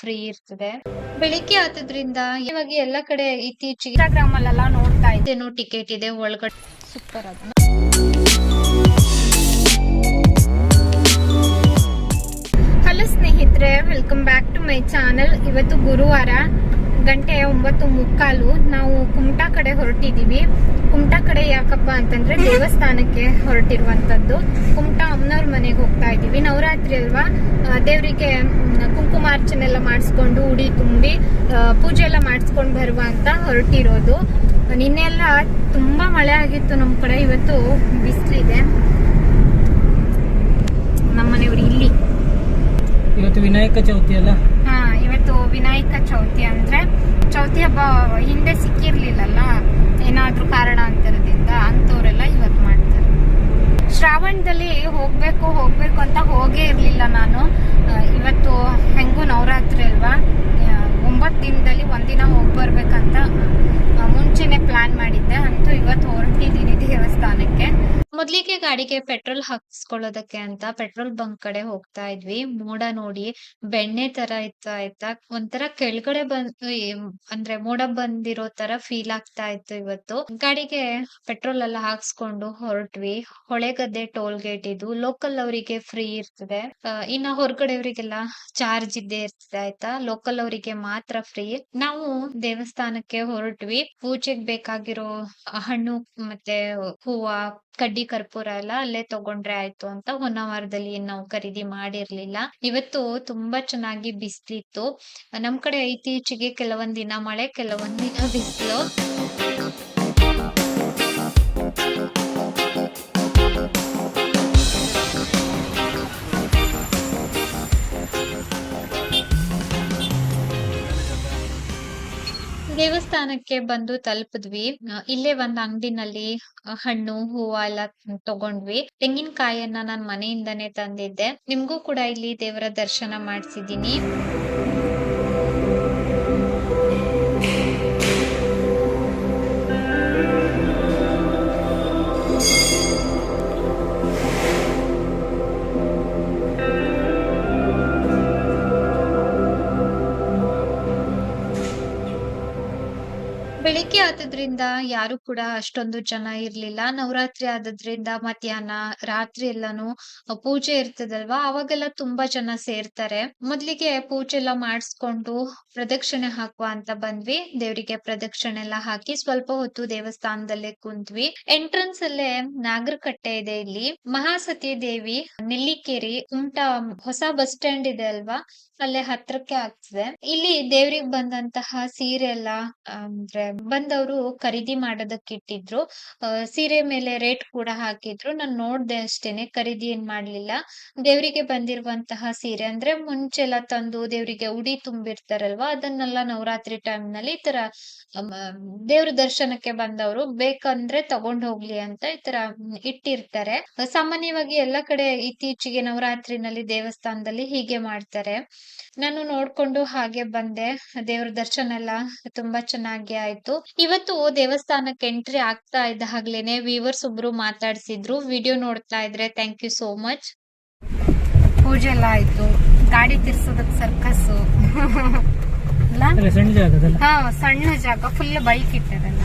Free ಇರ್ತದೆ. ಬೆಳಿಗ್ಗೆ ಆತದ್ರಿಂದ ಇವಾಗ ಎಲ್ಲ ಕಡೆ ಇತ್ತೀಚೆಗೆ ಇನ್ಸ್ಟಾಗ್ರಾಮ್ ಅಲ್ಲೆಲ್ಲ ನೋಡ್ತಾ ಇದ್ದೆ ಏನೋ ಟಿಕೆಟ್ ಇದೆ, ಒಳಗಡೆ ಸೂಪರ್ ಅದು. ಹಲೋ ಸ್ನೇಹಿತರೆ welcome back to my channel ಇವತ್ತು ಗುರುವಾರ ಗಂಟೆ ಒಂಬತ್ತು ಮುಕ್ಕಾಲು. ನಾವು ಕುಮಟಾ ಕಡೆ ಹೊರಟಿದೀವಿ ಕುಮಟಾ ಅಂತಂದ್ರೆ ದೇವಸ್ಥಾನಕ್ಕೆ ಹೊರಟಿರುವಂತದ್ದು. ಕುಮಟಾ ಅಮ್ಮನವ್ರ ಮನೆಗೆ ಹೋಗ್ತಾ ಇದೀವಿ ನವರಾತ್ರಿ ಅಲ್ವಾ? ದೇವರಿಗೆ ಕುಂಕುಮಾರ್ಚನೆ ಎಲ್ಲ ಮಾಡಿಸ್ಕೊಂಡು ಉಡಿ ತುಂಬಿ ಪೂಜೆ ಎಲ್ಲ ಮಾಡಿಸ್ಕೊಂಡು ಬರುವ ಅಂತ ಹೊರಟಿರೋದು. ನಿನ್ನೆಲ್ಲ ತುಂಬಾ ಮಳೆ ಆಗಿತ್ತು ನಮ್ಮ ಕಡೆ. ಇವತ್ತು ಬಿಸಿಲಿದೆ. ನಮ್ಮನೆಯವರು ಇಲ್ಲಿ. ಇವತ್ತು ವಿನಾಯಕ ಚೌತಿ ಅಲ್ಲ? ಹಾ ಇವತ್ತು ವಿನಾಯಕ ಚೌತಿ ಅಂದ್ರೆ ಚೌತಿ ಹಬ್ಬ ಹಿಂದೆ ಸಿಕ್ಕಿರ್ಲಿಲ್ಲಲ್ಲ? ಏನಾದ್ರೂ ಕಾರಣಾಂತರದಿಂದ ಅಂತವ್ರೆಲ್ಲ ಇವತ್ತು ಮಾಡ್ತಾರೆ. ಶ್ರಾವಣದಲ್ಲಿ ಹೋಗ್ಬೇಕು ಹೋಗ್ಬೇಕು ಅಂತ ಹೋಗೇ ಇರ್ಲಿಲ್ಲ ನಾನು. ಇವತ್ತು ಹೆಂಗೂ ನವರಾತ್ರಿ ಅಲ್ವಾ? ಒಂಬತ್ತು ದಿನದಲ್ಲಿ ಒಂದಿನ ಹೋಗಿ ಬರ್ಬೇಕಂತ ಮುಂಚೆನೆ ಪ್ಲಾನ್ ಮಾಡಿದ್ದೆ. ಅಂತೂ ಇವತ್ತು ಹೊರಟಿದ್ದೀನಿ ದೇವಸ್ಥಾನಕ್ಕೆ. ಮೊದ್ಲಿಗೆ ಗಾಡಿಗೆ ಪೆಟ್ರೋಲ್ ಹಾಕ್ಸ್ಕೊಳ್ಳೋದಕ್ಕೆ ಅಂತ ಪೆಟ್ರೋಲ್ ಬಂಕ್ ಕಡೆ ಹೋಗ್ತಾ ಇದ್ವಿ. ಮೋಡ ನೋಡಿ ಬೆಣ್ಣೆ ತರ ಇತ್ತು. ಆಯ್ತಾ ಒಂಥರ ಕೆಳಗಡೆ ಬಂದ್ ಅಂದ್ರೆ ಮೋಡ ಬಂದಿರೋ ತರ ಫೀಲ್ ಆಗ್ತಾ ಇತ್ತು ಇವತ್ತು. ಗಾಡಿಗೆ ಪೆಟ್ರೋಲ್ ಎಲ್ಲ ಹಾಕ್ಸ್ಕೊಂಡು ಹೊರಟ್ವಿ. ಹೊಳೆಗದ್ದೆ ಟೋಲ್ ಗೇಟ್ ಇದು. ಲೋಕಲ್ ಅವರಿಗೆ ಫ್ರೀ ಇರ್ತದೆ. ಇನ್ನ ಹೊರಗಡೆಯವರಿಗೆಲ್ಲ ಚಾರ್ಜ್ ಇದ್ದೇ ಇರ್ತದೆ ಆಯ್ತಾ ಲೋಕಲ್ ಅವರಿಗೆ ಮಾತ್ರ ಫ್ರೀ ನಾವು ದೇವಸ್ಥಾನಕ್ಕೆ ಹೊರಟ್ವಿ. ಪೂಜೆಗೆ ಬೇಕಾಗಿರೋ ಹಣ್ಣು ಮತ್ತೆ ಹೂವ ಕಡ್ಡಿ ಕರ್ಪೂರ ಎಲ್ಲ ಅಲ್ಲೇ ತಗೊಂಡ್ರೆ ಆಯ್ತು ಅಂತ ಹೊನ್ನಾವರದಲ್ಲಿ ನಾವು ಖರೀದಿ ಮಾಡಿರ್ಲಿಲ್ಲ. ಇವತ್ತು ತುಂಬಾ ಚೆನ್ನಾಗಿ ಬಿಸ್ಲಿತ್ತು. ನಮ್ ಕಡೆ ಇತ್ತೀಚೆಗೆ ಕೆಲವೊಂದ್ ದಿನ ಮಳೆ, ಕೆಲವೊಂದ್ ದಿನ ಬಿಸಿಲು. ದೇವಸ್ಥಾನಕ್ಕೆ ಬಂದು ತಲುಪಿದ್ವಿ. ಇಲ್ಲೇ ಒಂದ್ ಅಂಗಡಿನಲ್ಲಿ ಹಣ್ಣು, ಹೂವ ಎಲ್ಲ ತಗೊಂಡ್ವಿ. ತೆಂಗಿನಕಾಯನ್ನ ನಾನ್ ಮನೆಯಿಂದಾನೇ ತಂದಿದ್ದೆ. ನಿಮ್ಗೂ ಕೂಡ ಇಲ್ಲಿ ದೇವರ ದರ್ಶನ ಮಾಡ್ಸಿದೀನಿ ಬೆಳಿಗ್ಗೆ ಆದದ್ರಿಂದ ಯಾರು ಕೂಡ ಅಷ್ಟೊಂದು ಜನ ಇರ್ಲಿಲ್ಲ. ನವರಾತ್ರಿ ಆದದ್ರಿಂದ ಮಧ್ಯಾಹ್ನ ರಾತ್ರಿ ಎಲ್ಲಾನು ಪೂಜೆ ಇರ್ತದಲ್ವಾ? ಅವಾಗೆಲ್ಲ ತುಂಬಾ ಜನ ಸೇರ್ತಾರೆ. ಮೊದ್ಲಿಗೆ ಪೂಜೆ ಎಲ್ಲ ಮಾಡಿಸ್ಕೊಂಡು ಪ್ರದಕ್ಷಿಣೆ ಹಾಕುವ ಅಂತ ಬಂದ್ವಿ. ದೇವರಿಗೆ ಪ್ರದಕ್ಷಿಣೆ ಎಲ್ಲ ಹಾಕಿ ಸ್ವಲ್ಪ ಹೊತ್ತು ದೇವಸ್ಥಾನದಲ್ಲೇ ಕುಂತ್ವಿ ಎಂಟ್ರೆನ್ಸ್ ಅಲ್ಲೇ ನಾಗರಕಟ್ಟೆ ಇದೆ ಇಲ್ಲಿ. ಮಹಾಸತಿ ದೇವಿ, ನೆಲ್ಲಿಕೇರಿ ಉಂಟಾ ಹೊಸ ಬಸ್ ಸ್ಟ್ಯಾಂಡ್ ಇದೆ ಅಲ್ವಾ? ಅಲ್ಲೇ ಹತ್ರಕ್ಕೆ ಆಗ್ತದೆ. ಇಲ್ಲಿ ದೇವ್ರಿಗೆ ಬಂದಂತಹ ಸೀರೆ ಎಲ್ಲ ಅಂದ್ರೆ ಬಂದವರು ಖರೀದಿ ಮಾಡೋದಕ್ಕೆ ಇಟ್ಟಿದ್ರು ಆ, ಸೀರೆ ಮೇಲೆ ರೇಟ್ ಕೂಡ ಹಾಕಿದ್ರು. ನಾನ್ ನೋಡ್ದೆ ಅಷ್ಟೇನೆ ಖರೀದಿ ಏನ್ ಮಾಡ್ಲಿಲ್ಲ. ದೇವರಿಗೆ ಬಂದಿರುವಂತಹ ಸೀರೆ ಅಂದ್ರೆ ಮುಂಚೆ ಎಲ್ಲ ತಂದು ದೇವರಿಗೆ ಉಡಿ ತುಂಬಿರ್ತಾರಲ್ವಾ ಅದನ್ನೆಲ್ಲ ನವರಾತ್ರಿ ಟೈಮ್ನಲ್ಲಿ ಈ ತರ ದೇವ್ರ ದರ್ಶನಕ್ಕೆ ಬಂದವರು ಬೇಕಂದ್ರೆ ತಗೊಂಡ್ ಹೋಗ್ಲಿ ಅಂತ ಈ ತರ ಇಟ್ಟಿರ್ತಾರೆ. ಸಾಮಾನ್ಯವಾಗಿ ಎಲ್ಲ ಕಡೆ ಇತ್ತೀಚೆಗೆ ನವರಾತ್ರಿನಲ್ಲಿ ದೇವಸ್ಥಾನದಲ್ಲಿ ಹೀಗೆ ಮಾಡ್ತಾರೆ. ನಾನು ನೋಡ್ಕೊಂಡು ಹಾಗೆ ಬಂದೆ. ದೇವ್ರ ದರ್ಶನ ಎಲ್ಲ ತುಂಬಾ ಚೆನ್ನಾಗಿ ಆಯ್ತು. ಇವತ್ತು ದೇವಸ್ಥಾನಕ್ಕೆ ಎಂಟ್ರಿ ಆಗ್ತಾ ಇದ್ದ ಹಾಗ್ಲೇನೆ ವೀವರ್ಸ್ ಒಬ್ರು ಮಾತಾಡ್ಸಿದ್ರು. ವಿಡಿಯೋ ನೋಡ್ತಾ ಇದ್ರೆ ಥ್ಯಾಂಕ್ ಯು ಸೋ ಮಚ್ ಪೂಜೆ ಎಲ್ಲ ಆಯ್ತು. ಗಾಡಿ ತಿರ್ಸೋದಕ್ ಸರ್ಕಸ್ ಸಣ್ಣ ಜಾಗದಲ್ಲ ಹಾ ಸಣ್ಣ ಜಾಗ. ಫುಲ್ ಬೈಕ್ ಇಟ್ಟದಲ್ಲ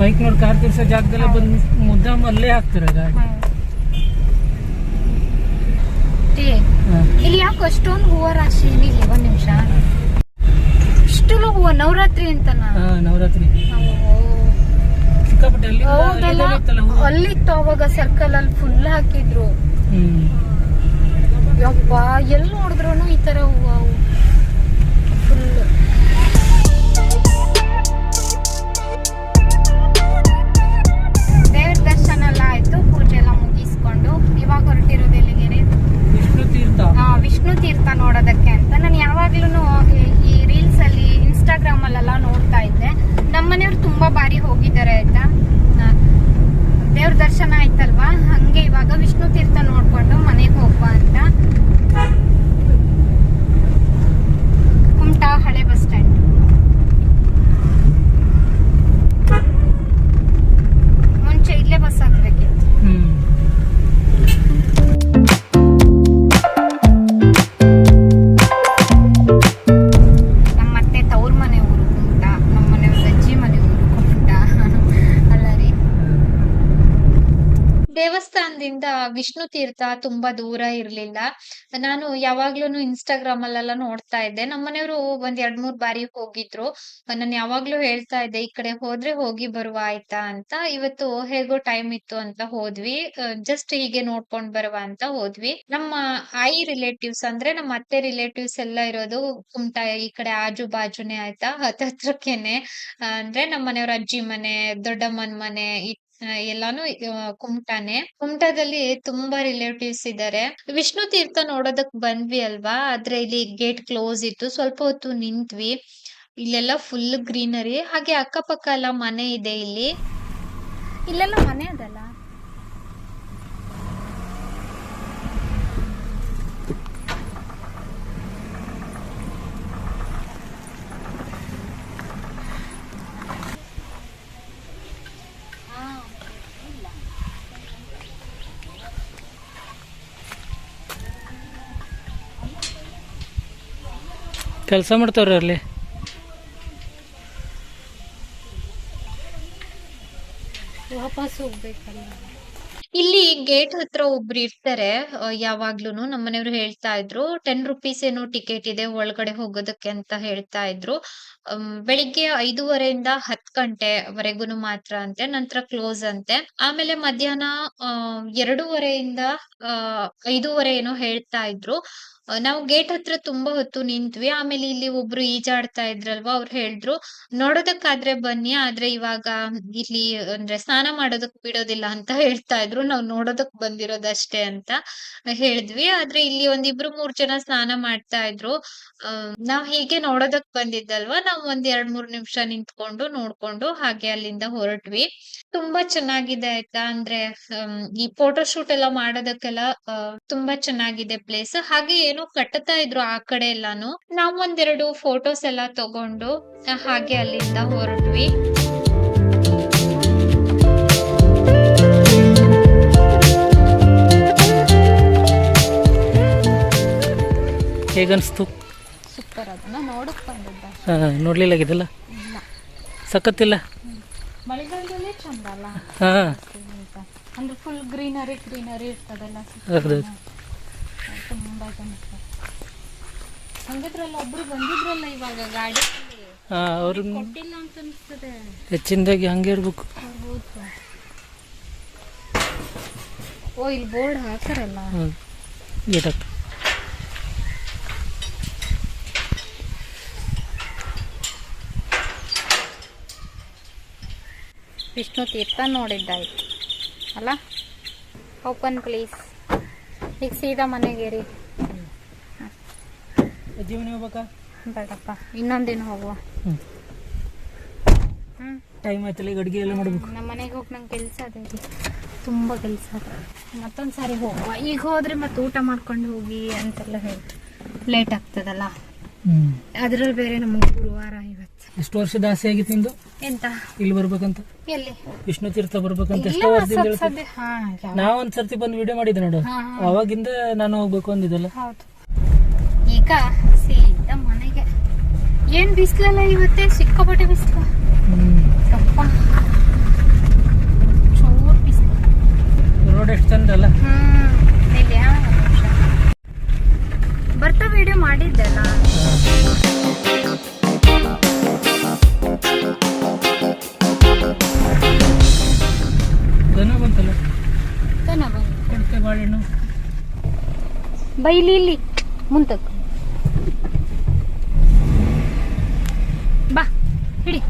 ಬೈಕ್ ನೋಡಿ ಕಾರ್ ತಿರ್ಸೋ ಜಾಗದಲ್ಲ ಬಂದು ಮುದ್ದಾಮ ಅಲ್ಲೇ ಹಾಕ್ತಾರೆ ಗಾಡಿ. ಇಲ್ಲಿ ಯಾಕೆ ಅಷ್ಟೊಂದು ಹೂವ ರಾಶಿ ಇಲ್ಲಿ ಒಂದ್ ನಿಮಿಷ. ಇಷ್ಟೆಲ್ಲ ಹೂವ ನವರಾತ್ರಿ ಅಂತನಾ? ಹಾ ನವರಾತ್ರಿ. ಸಿಕ್ಕಾಪಟ್ಟೆ ಅಲ್ಲಿ ಹೌದಲ್ಲ. ಅಲ್ಲಿತ್ತು ಅವಾಗ ಸರ್ಕಲ್ ಅಲ್ಲಿ ಫುಲ್ ಹಾಕಿದ್ರು. ಯಪ್ಪ ಎಲ್ಲಿ ನೋಡಿದ್ರು ಈ ತರ ಹೂವ. ವಿಷ್ಣು ತೀರ್ಥ ತುಂಬಾ ದೂರ ಇರ್ಲಿಲ್ಲ. ನಾನು ಯಾವಾಗ್ಲೂನು ಇನ್‌ಸ್ಟಾಗ್ರಾಮ್ ಅಲ್ಲೆಲ್ಲ ನೋಡ್ತಾ ಇದ್ದೆ. ನಮ್ಮನೆಯವರು ಒಂದ್ 2, 3 ಬಾರಿ ಹೋಗಿದ್ರು. ನಾನ್ ಯಾವಾಗ್ಲೂ ಹೇಳ್ತಾ ಇದ್ದೆ, "ಈ ಕಡೆ ಹೋದ್ರೆ ಹೋಗಿ ಬರುವ ಆಯ್ತಾ" ಅಂತ. ಇವತ್ತು ಹೇಗೋ ಟೈಮ್ ಇತ್ತು ಅಂತ ಹೋದ್ವಿ. ಜಸ್ಟ್ ಹೀಗೆ ನೋಡ್ಕೊಂಡ್ ಬರುವ ಅಂತ ಹೋದ್ವಿ. ನಮ್ಮ ಆಯಿ ರಿಲೇಟಿವ್ಸ್ ಅಂದ್ರೆ ನಮ್ಮ ಅತ್ತೆ ರಿಲೇಟಿವ್ಸ್ ಎಲ್ಲ ಇರೋದು ಕುಮಟಾ ಈ ಕಡೆ ಆಜು-ಬಾಜುನೇ ಆಯ್ತಾ ಹತ್ತತ್ರಕ್ಕೆನೆ. ಅಂದ್ರೆ ನಮ್ಮ ಮನೆಯವ್ರ ಅಜ್ಜಿ ಮನೆ, ದೊಡ್ಡಮ್ಮನ್ ಮನೆ ಎಲ್ಲಾನು ಕುಮಟಾನೆ. ಕುಮಟಾದಲ್ಲಿ ತುಂಬಾ ರಿಲೇಟಿವ್ಸ್ ಇದ್ದಾರೆ ವಿಷ್ಣು ತೀರ್ಥ ನೋಡೋದಕ್ ಬಂದ್ವಿ ಅಲ್ವಾ, ಆದ್ರೆ ಇಲ್ಲಿ ಗೇಟ್ ಕ್ಲೋಸ್ ಇತ್ತು. ಸ್ವಲ್ಪ ಹೊತ್ತು ನಿಂತ್ವಿ. ಇಲ್ಲೆಲ್ಲ ಫುಲ್ ಗ್ರೀನರಿ ಹಾಗೆ ಅಕ್ಕಪಕ್ಕ ಎಲ್ಲ ಮನೆ ಇದೆ ಇಲ್ಲಿ. ಇಲ್ಲೆಲ್ಲ ಮನೆ ಅದಲ್ಲ ಕೆಲಸ ಮಾಡ್ತಾವ್ರಿ ಅಲ್ಲಿ? ವಾಪಸ್ ಹೋಗ್ಬೇಕಲ್ಲ. ಇಲ್ಲಿ ಗೇಟ್ ಹತ್ರ ಒಬ್ರು ಇರ್ತಾರೆ ಯಾವಾಗ್ಲೂನು ನಮ್ಮ ಮನೆಯವ್ರು ಹೇಳ್ತಾ ಇದ್ರು. 10 ರುಪೀಸ್ ಏನೋ ಟಿಕೆಟ್ ಇದೆ ಒಳಗಡೆ ಹೋಗೋದಕ್ಕೆ ಅಂತ ಹೇಳ್ತಾ ಇದ್ರು. ಬೆಳಿಗ್ಗೆ 5:30 ಇಂದ 10 ಗಂಟೆವರೆಗೂನು ಮಾತ್ರ ಅಂತೆ. ನಂತರ ಕ್ಲೋಸ್ ಅಂತೆ. ಆಮೇಲೆ ಮಧ್ಯಾಹ್ನ ಎರಡೂವರೆಯಿಂದ 2:30 ಇಂದ ಅ 5:30 ಏನೋ ಹೇಳ್ತಾ ಇದ್ರು. ನಾವು ಗೇಟ್ ಹತ್ರ ತುಂಬಾ ಹೊತ್ತು ನಿಂತ್ವಿ. ಆಮೇಲೆ ಇಲ್ಲಿ ಒಬ್ರು ಈಜಾಡ್ತಾ ಇದ್ರಲ್ವಾ, ಅವ್ರು ಹೇಳಿದ್ರು, "ನೋಡೋದಕ್ಕಾದ್ರೆ ಬನ್ನಿ. ಆದ್ರೆ ಇವಾಗ ಇಲ್ಲಿ ಅಂದ್ರೆ ಸ್ನಾನ ಮಾಡೋದಕ್ ಬಿಡೋದಿಲ್ಲ" ಅಂತ ಹೇಳ್ತಾ ಇದ್ರು. ನಾವ್ ನೋಡೋದಕ್ ಬಂದಿರೋದಷ್ಟೇ ಅಂತ ಹೇಳಿದ್ವಿ. ಆದ್ರೆ ಇಲ್ಲಿ ಒಂದಿಬ್ರು ಮೂರ್ ಜನ ಸ್ನಾನ ಮಾಡ್ತಾ ಇದ್ರು. ನಾವ್ ಹೀಗೆ ನೋಡೋದಕ್ ಬಂದಿದ್ದಲ್ವಾ, ನಾವ್ ಒಂದ್ 2, 3 ನಿಮಿಷ ನಿಂತ್ಕೊಂಡು ನೋಡ್ಕೊಂಡು ಹಾಗೆ ಅಲ್ಲಿಂದ ಹೊರಟ್ವಿ. ತುಂಬಾ ಚೆನ್ನಾಗಿದೆ ಆಯ್ತಾ. ಅಂದ್ರೆ ಈ ಫೋಟೋ ಶೂಟ್ ಎಲ್ಲ ಮಾಡೋದಕ್ಕೆಲ್ಲ ತುಂಬಾ ಚೆನ್ನಾಗಿದೆ ಪ್ಲೇಸ್. ಹಾಗೆ ಏನೋ ಕಟ್ಟತಾ ಇದ್ರು ಆ ಕಡೆ ಎಲ್ಲಾನು. ನಾವ್ ಒಂದೆರಡು ಫೋಟೋಸ್ ಎಲ್ಲ ತಗೊಂಡು ಹಾಗೆ ಅಲ್ಲಿಂದ ಹೊರಟ್ವಿ. ಹೇಗನ್ಸ್ತು? ಸೂಪರ್ ಅದನ್ನ ನೋಡಕ್ ಬಂದಿದ್ದ. ಹಾಂ ನೋಡ್ಲಿಲ್ಲಾಗಿದೆಲ್ಲ ಇಲ್ಲ. ಸಖತ್ತಿಲ್ಲ? ಮಳೆಗಾಲದಲ್ಲಿ ಚಂದ ಅಲ್ಲ? ಹಾಂ. ಅಂದ್ರೆ ಫುಲ್ ಗ್ರೀನರಿ ಗ್ರೀನರಿ ಇರ್ತದಲ್ಲ? ಹೌದು. ತುಂಬ ಚೆನ್ನಾಗಿ. ಹಂಗಿದ್ರಲ್ಲ ಒಬ್ರು ಬಂದಿದ್ರಲ್ಲ ಇವಾಗ ಗಾಡಿ? ಹಾಂ ಅವ್ರಿಗೆ ಕೊಟ್ಟಿಲ್ಲ ಅಂತ ಅನ್ಸ್ತದೆ. ಹೆಚ್ಚಿನದಾಗಿ ಹಂಗೆ ಇರ್ಬೇಕು. ಓ ಇಲ್ಲಿ ಬೋರ್ಡ್ ಹಾಕಾರಲ್ಲ? ಹ್ಞೂ ಗೇಟ್ ಹಾಕ್ತು ವಿಷ್ಣು ತೀರ್ಥ ನೋಡಿದ್ದಾಯ್ತು. ಅಲ್ಲ? ಓಪನ್ ಪ್ಲೀಸ್ ಈಗ ಸೀದಾ ಮನೆಗೆ ರೀ ಮನೆ ಹೋಗ್ಬೇಕಾ? ಬೇಡಪ್ಪ. ಇನ್ನೊಂದಿನ ಹೋಗುವ. ಟೈಮ್ ಆಯ್ತಲ್ಲ ಈಗ ಅಡುಗೆ ಎಲ್ಲ ಮಾಡ್ಬೇಕು. ನಮ್ಮ ಮನೆಗೆ ಹೋಗಿ ನಂಗೆ ಕೆಲಸ ಅದೇ ರೀ ತುಂಬ ಕೆಲಸ ಮತ್ತೊಂದು ಸಾರಿ ಹೋಗುವ. ಈಗ ಹೋದ್ರೆ ಮತ್ತೆ ಊಟ ಮಾಡ್ಕೊಂಡು ಹೋಗಿ ಅಂತೆಲ್ಲ ಹೇಳ್ತು ಲೇಟ್ ಆಗ್ತದಲ್ಲ. ಅದ್ರಲ್ಲಿ ಬೇರೆ ನಮಗೆ ಗುರುವಾರ ಎಷ್ಟು ವರ್ಷದ ಆಸೆ ಆಗಿತ್ತು ನಿಂದು? ಎಂತ? ಇಲ್ಲಿ ಬರ್ಬೇಕಂತ? ಎಲ್ಲಿ? ವಿಷ್ಣು ತೀರ್ಥ ಬರ್ಬೇಕಂತ ಎಷ್ಟೋ ವರ್ಷದಿಂದ ನಾವ್ ಒಂದ್ ಸರ್ತಿ ಬಂದು ವಿಡಿಯೋ ಮಾಡಿದ್ದೆ ನೋಡು. ಅವಾಗಿಂದ ನಾನು ಹೋಗ್ಬೇಕು ಅಂದಿದ್ದಲ್ಲ. ಈಗ ಸೀದಾ ಮನೆಗೆ. ಏನ್ ಬಿಸಿಲಲ್ಲ ಇವತ್ತೆ? ಸಿಕ್ಕಾಪಟ್ಟೆ ಬಿಸಿಲು. ಚೂರ್ ಬಿಸ್ಲು. ರೋಡ್ ಎಷ್ಟು ಚಂದ ಅಲ್ಲ ಬರ್ತಾ ವಿಡಿಯೋ ಮಾಡಿದ್ದೆಲ್ಲ ದನ ಬಂತಲ್ಲ? ತನ ಬಂದು ಕೊಡ್ತೆ ಬಾಳೆಹಣ್ಣು. ಬೈಲಿ ಇಲ್ಲಿ ಮುಂತಕ್ ಬಾ ಹಿಡಿ.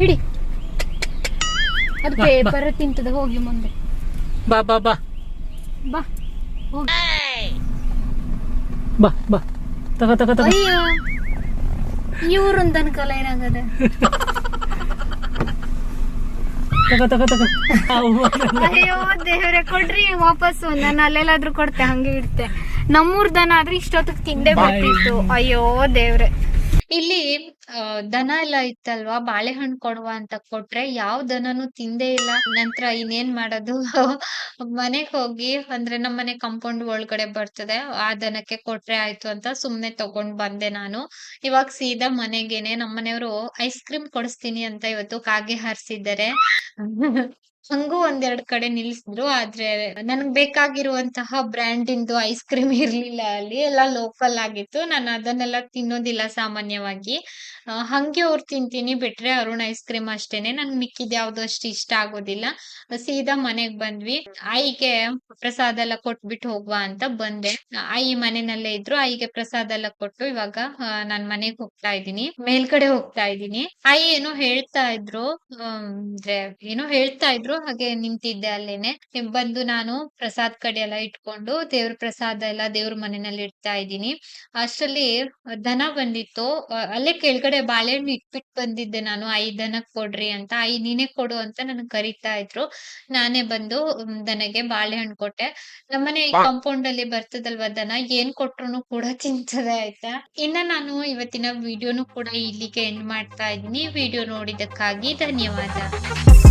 ಹಿಡಿ. ಅದು ಬಾ, ಬಾ. ಪೇಪರ್ ತಿಂತದ ಹೋಗಿ ಮುಂದೆ. ಬಾ ಬಾ ಬಾ. ಬಾ ಹೋಗಿ. ಬಾ ಬಾ. ತಗ ತಗ ತಗ. ಅಯ್ಯೋ ಇವ್ರೊಂದ್ ಅನ್ಕಲ ಏನಾಗದ? ತಗ ತಗ ತಗ. ಅವ್ವ. ಅಯ್ಯೋ ದೇವ್ರೆ ಕೊಡ್ರಿ ವಾಪಸ್ಸು. ನಾನು ಅಲ್ಲೆಲ್ಲಾದ್ರೂ ಕೊಡ್ತೆ ಹಂಗೆ ಇಡ್ತೆ. ನಮ್ಮೂರ್ ದನ ಆದ್ರೆ ಇಷ್ಟೊತ್ತಿಗೆ ತಿಂದೆ. ಬರ್ತಿತ್ತು ಅಯ್ಯೋ ದೇವ್ರೆ. ಇಲ್ಲಿ ಆ, ದನ ಎಲ್ಲ ಇತ್ತಲ್ವಾ? ಬಾಳೆಹಣ್ಣು ಕೊಡುವ ಅಂತ ಕೊಟ್ರೆ ಯಾವ ದನನು ತಿಂದೇ ಇಲ್ಲ. ನಂತರ ಇನ್ನೇನ್ ಮಾಡೋದು? ಮನೆಗ್ ಹೋಗಿ ಅಂದ್ರೆ ನಮ್ ಮನೆ ಕಾಂಪೌಂಡ್ ಒಳಗಡೆ ಬರ್ತದೆ. ಆ ದನಕ್ಕೆ ಕೊಟ್ರೆ ಆಯ್ತು ಅಂತ ಸುಮ್ನೆ ತಗೊಂಡ್ ಬಂದೆ ನಾನು. ಇವಾಗ ಸೀದಾ ಮನೆಗೇನೆ. ನಮ್ಮನೆಯವರು ಐಸ್ ಕ್ರೀಮ್ ಕೊಡಿಸ್ತೀನಿ ಅಂತ ಇವತ್ತು ಕಾಗೆ ಹಾರಿಸಿದ್ದಾರೆ. ಹಂಗೂ ಒಂದೆರಡ್ ಕಡೆ ನಿಲ್ಸಿದ್ರು. ಆದ್ರೆ ನನ್ಗ್ ಬೇಕಾಗಿರುವಂತಹ ಬ್ರ್ಯಾಂಡಿಂದು ಐಸ್ ಕ್ರೀಮ್ ಇರ್ಲಿಲ್ಲ ಅಲ್ಲಿ. ಎಲ್ಲ ಲೋಕಲ್ ಆಗಿತ್ತು. ನಾನು ಅದನ್ನೆಲ್ಲ ತಿನ್ನೋದಿಲ್ಲ ಸಾಮಾನ್ಯವಾಗಿ. ಹಂಗೆ ಅವ್ರು ತಿಂತೀನಿ ಬಿಟ್ರೆ ಅರುಣ್ ಐಸ್ ಕ್ರೀಮ್ ಅಷ್ಟೇನೆ. ನಂಗ್ ಮಿಕ್ಕಿದ್ ಯಾವ್ದು ಅಷ್ಟು ಇಷ್ಟ ಆಗೋದಿಲ್ಲ. ಸೀದಾ ಮನೆಗ್ ಬಂದ್ವಿ. ಆಯಿಗೆ ಪ್ರಸಾದ ಎಲ್ಲ ಕೊಟ್ಬಿಟ್ಟು ಹೋಗುವ ಅಂತ ಬಂದೆ. ಆಯಿ ಮನೆನಲ್ಲೇ ಇದ್ರು. ಆಯಿಗೆ ಪ್ರಸಾದ ಎಲ್ಲ ಕೊಟ್ಟು ಇವಾಗ ನಾನು ಮನೆಗ್ ಹೋಗ್ತಾ ಇದೀನಿ. ಮೇಲ್ಗಡೆ ಹೋಗ್ತಾ ಇದೀನಿ. ಆಯಿ ಏನೋ ಹೇಳ್ತಾ ಇದ್ರು. ಅಂದ್ರೆ ಏನೋ ಹೇಳ್ತಾ ಇದ್ರು. ಹಾಗೆ ನಿಂತಿದ್ದೆ ಅಲ್ಲೇನೆ. ಬಂದು ನಾನು ಪ್ರಸಾದ್ ಕಡೆ ಎಲ್ಲ ಇಟ್ಕೊಂಡು ದೇವ್ರ ಪ್ರಸಾದ ಎಲ್ಲ ದೇವ್ರ ಮನೆಯಲ್ಲಿ ಇಡ್ತಾ ಇದೀನಿ. ಅಷ್ಟರಲ್ಲಿ ದನ ಬಂದಿತ್ತು. ಅಲ್ಲೇ ಕೆಳಗಡೆ ಬಾಳೆಹಣ್ಣು ಇಟ್ಬಿಟ್ಟು ಬಂದಿದ್ದೆ ನಾನು. ಐ ದನಕ್ ಕೊಡ್ರಿ ಅಂತ. ಐ ನೀನೆ ಕೊಡು ಅಂತ ನನ್ಗ್ ಕರೀತಾ ಇದ್ರು. ನಾನೇ ಬಂದು ದನಗೆ ಬಾಳೆಹಣ್ಣು ಕೊಟ್ಟೆ. ನಮ್ಮನೆ ಈ ಕಾಂಪೌಂಡ್ ಅಲ್ಲಿ ಬರ್ತದಲ್ವಾ ದನ ಏನ್ ಕೊಟ್ರು ಕೂಡ ತಿಂತದೆ ಆಯ್ತಾ. ಇನ್ನ ನಾನು ಇವತ್ತಿನ ವಿಡಿಯೋನು ಕೂಡ ಇಲ್ಲಿಗೆ ಎಂಡ್ ಮಾಡ್ತಾ ಇದ್ದೀನಿ ವಿಡಿಯೋ ನೋಡಿದ್ದಕ್ಕಾಗಿ ಧನ್ಯವಾದ.